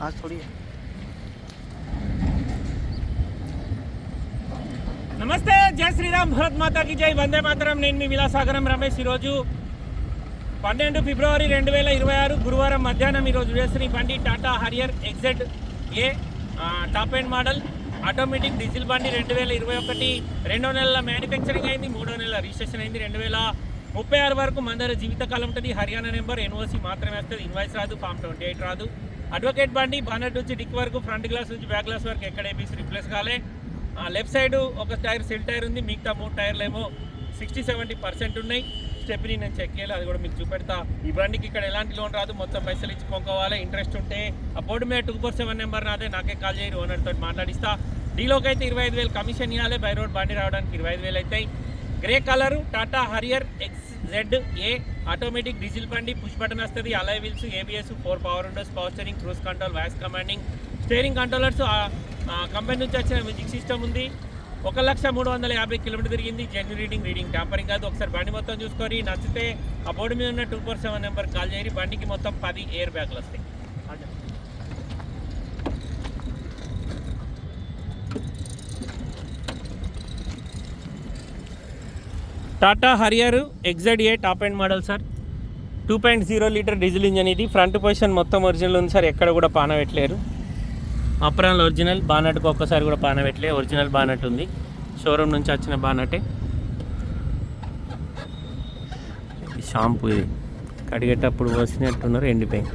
आज थोड़ी है నమస్తే జై శ్రీరామ్ భరత్ మాతాకి జై వందే మాతరం నేను మీ విలాసాగరం రమేష్ ఈరోజు పన్నెండు ఫిబ్రవరి రెండు వేల ఇరవై ఆరు గురువారం మధ్యాహ్నం ఈరోజు వేసిన బండి టాటా హరియర్ ఎగ్జెడ్ ఏ ఆ, top end model automatic diesel బండి రెండు వేల ఇరవై ఒకటి రెండో నెలల మ్యానుఫ్యాక్చరింగ్ అయింది మూడో నెలల రిజిస్ట్రేషన్ అయింది రెండు వేల ముప్పై ఆరు వరకు మన దగ్గర జీవితకాలం ఉంటుంది హర్యానా నెంబర్ ఎన్ఓసి మాత్రమే వస్తుంది ఇన్వాయిస్ రాదు ఫామ్ ట్వంటీ ఎయిట్ రాదు అడ్వకేట్ బండి బానెట్ నుంచి డిక్ వరకు ఫ్రంట్ గ్లాస్ నుంచి బ్యాక్ గ్లాస్ వరకు ఎక్కడ ఏపీసీ రిప్లేస్ కాలే. లెఫ్ట్ సైడ్ ఒక టైర్ సెల్ టైర్ ఉంది మిగతా మూడు టైర్లు ఏమో సిక్స్టీ సెవెంటీ పర్సెంట్ ఉన్నాయి. స్టెప్ని నేను చెక్ చేయాలి అది కూడా మీకు చూపెడతా. ఈ బండికి ఇక్కడ ఎలాంటి లోన్ రాదు మొత్తం పైసలు ఇచ్చి కొనుక్కోవాలి ఇంట్రెస్ట్ ఉంటే. ఆ బోర్డు మీద టూ ఫోర్ సెవెన్ నెంబర్ నాదే నాకే కాల్ చేయరు ఓనర్ తోటి మాట్లాడిస్తా. డీలోకి అయితే ఇరవై ఐదు వేలు కమిషన్ ఇవ్వాలి బై రోడ్ బండి రావడానికి ఇరవై ఐదు వేలు అవుతాయి. Grey colour Tata Harrier X Z A automatic diesel బండి పుష్ బటన్ వస్తుంది alloy wheels ABS four power windows power steering cruise control voice commanding steering controllers company నుంచి వచ్చిన మ్యూజిక్ సిస్టమ్ ఉంది. ఒక లక్ష మూడు వందల యాభై కిలోమీటర్ తిరిగింది. జెన్యూ రీడింగ్ రీడింగ్ ట్యాంపరింగ్ కాదు. ఒకసారి బండి మొత్తం చూసుకొని నచ్చితే ఆ బోర్డు మీద ఉన్న two four seven number call చేయరి బండికి మొత్తం పది ఎయిర్ బ్యాగ్లు వస్తాయి आजा Tata Harrier XZ A top end model sir. Two point zero litre diesel engine ఇది. ఫ్రంట్ పొజిషన్ మొత్తం ఒరిజినల్ ఉంది సార్. ఎక్కడ కూడా పాన పెట్టలేరు అప్రాన్ ఒరిజినల్ బానట్కి ఒక్కసారి కూడా పానబెట్టలే. ఒరిజినల్ బానట్ ఉంది. షోరూమ్ నుంచి వచ్చిన బానటే. షాంపూ ఇది. కడిగేటప్పుడు పోసినట్టున్నారు ఎండిపోయింది.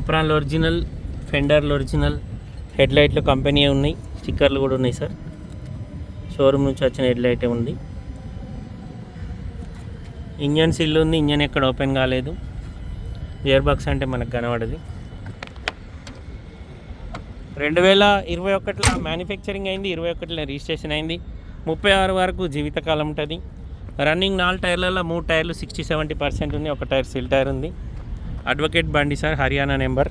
అప్రాన్లో ఒరిజినల్ ఫెండర్లు ఒరిజినల్ హెడ్ లైట్లు కంపెనీ ఉన్నాయి. స్టిక్కర్లు కూడా ఉన్నాయి సార్. షోరూమ్ నుంచి వచ్చిన హెడ్ లైట్ ఉంది. ఇంజన్ సిల్ ఉంది ఇంజన్ ఎక్కడ ఓపెన్ కాలేదు. గేర్ బాక్స్ అంటే మనకు కనబడదు. రెండు వేల ఇరవై ఒకటిలో మ్యానుఫ్యాక్చరింగ్ అయింది ఇరవై ఒకటిలో రిజిస్ట్రేషన్ అయింది. ముప్పై ఆరు వరకు జీవితకాలం ఉంటుంది. రన్నింగ్ నాలుగు టైర్లలో మూడు టైర్లు సిక్స్టీ సెవెంటీ పర్సెంట్ ఉంది ఒక టైర్ సిల్ టైర్ ఉంది. అడ్వకేట్ బండి సార్ హర్యానా నెంబర్.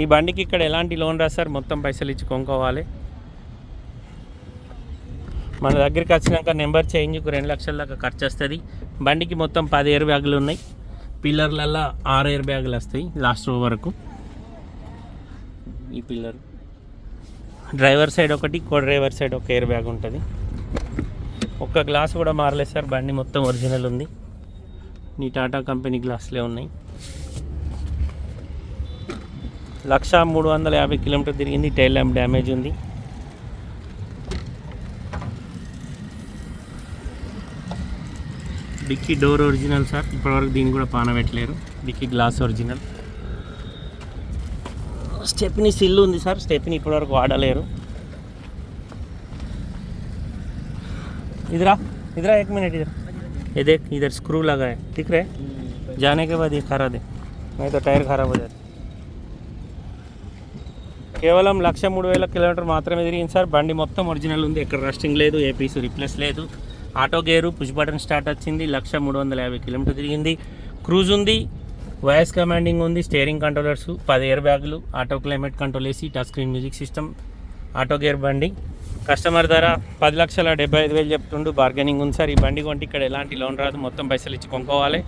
ఈ బండికి ఇక్కడ ఎలాంటి లోన్ రాదు సార్ మొత్తం పైసలు ఇచ్చి కొనుక్కోవాలి. మన దగ్గరికి వచ్చినాక నెంబర్ చేంజ్కు రెండు లక్షల దాకా ఖర్చు వస్తుంది. బండికి మొత్తం పది ఎయిర్ బ్యాగులు ఉన్నాయి. పిల్లర్లల్లో ఆరు ఎయిర్ బ్యాగులు వస్తాయి లాస్ట్ రో వరకు. ఈ పిల్లర్. డ్రైవర్ సైడ్ ఒకటి కో డ్రైవర్ సైడ్ ఒక ఎయిర్ బ్యాగ్ ఉంటుంది. ఒక్క గ్లాస్ కూడా మారలేదు సార్ బండి మొత్తం ఒరిజినల్ ఉంది. నీ టాటా కంపెనీ గ్లాసులే ఉన్నాయి. లక్ష మూడు వందల యాభై కిలోమీటర్ తిరిగింది టైల్ ల్యాంప్ డ్యామేజ్ ఉంది. డిక్కీ డోర్ ఒరిజినల్ సార్ ఇప్పటివరకు దీన్ని కూడా పాన పెట్టలేరు డిక్కీ గ్లాస్ ఒరిజినల్ స్టెప్ని సిల్ ఉంది సార్ స్టెప్ని ఇప్పటివరకు వాడలేరు इधर आ इधर आ एक मिनट इधर ये देख इधर स्क्रू लगा है दिख रहे जाने के बाद ये खरा दे नहीं तो टायर खराब हो जाता కేవలం లక్ష మూడు వేల కిలోమీటర్ మాత్రమే తిరిగింది సార్ బండి మొత్తం ఒరిజినల్ ఉంది ఎక్కడ రస్టింగ్ లేదు ఏ పీస్ రిప్లేస్ లేదు Auto gear push button start వచ్చింది. లక్ష మూడు వందల యాభై కిలోమీటర్ తిరిగింది. క్రూజ్ ఉంది. వాయిస్ కమాండింగ్ ఉంది. స్టీరింగ్ కంట్రోలర్స్ పది ఎయిర్ బ్యాగులు auto climate control AC touch screen music system auto gear బండి. కస్టమర్ ధర పది లక్షల డెబ్బై ఐదు వేలు చెప్తుండు. బార్గెనింగ్ ఉంది సార్. ఈ బండి కొంటే ఇక్కడ ఎలాంటి లోన్ రాదు. మొత్తం పైసలు ఇచ్చి కొనుక్కోవాలి.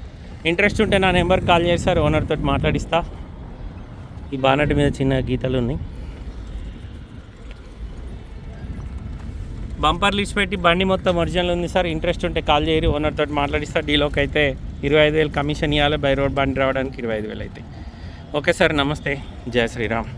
ఇంట్రెస్ట్ ఉంటే నా నెంబర్ కాల్ చేసి సార్. ఓనర్ తోటి మాట్లాడిస్తా. ఈ బానట్ మీద చిన్న గీతలు ఉన్నాయి. బంపర్ లిస్ట్ పెట్టి బండి మొత్తం ఒరిజినల్ ఉంది సార్. ఇంట్రెస్ట్ ఉంటే కాల్ చేయరు. ఓనర్ తోటి మాట్లాడిస్తా. డీలోకి అయితే ఇరవై ఐదు వేలు కమిషన్ ఇవ్వాలి బై రోడ్ బండి రావడానికి ఇరవై ఐదు వేలు అయితే. ఓకే సార్ నమస్తే. జయ శ్రీరామ్.